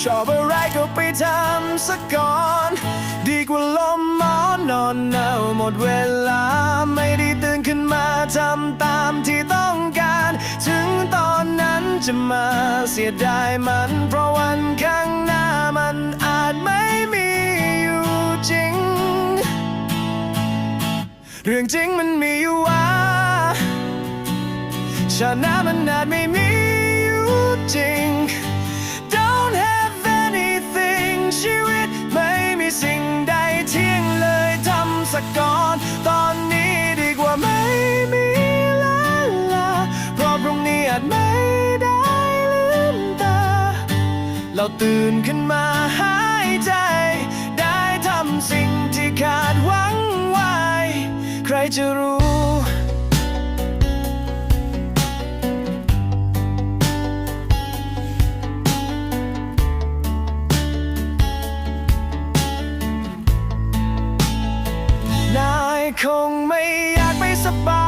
ชอบอะไรก็ไปทำสักก่อน ดีกว่าลมหมอนนอนหนาหมดเวลา ไม่ได้ตื่นขึ้นมาทำตามที่ต้องการ ถึงตอนนั้นจะมาเสียดายมัน เพราะวันข้างหน้ามันอาจไม่มีอยู่จริง เรื่องจริงมันมีอยู่ว่าชาหน้ามันอาจไม่มี สักก่อน ตอนนี้ดีกว่าไม่มีลาลาเพราะพรุ่งนี้อาจไม่ได้ลืมตา เราตื่นขึ้นมาหายใจ ได้ทำสิ่งที่ขาดหวังไว้ ใครจะรู้ คงไม่อยากไปสบาย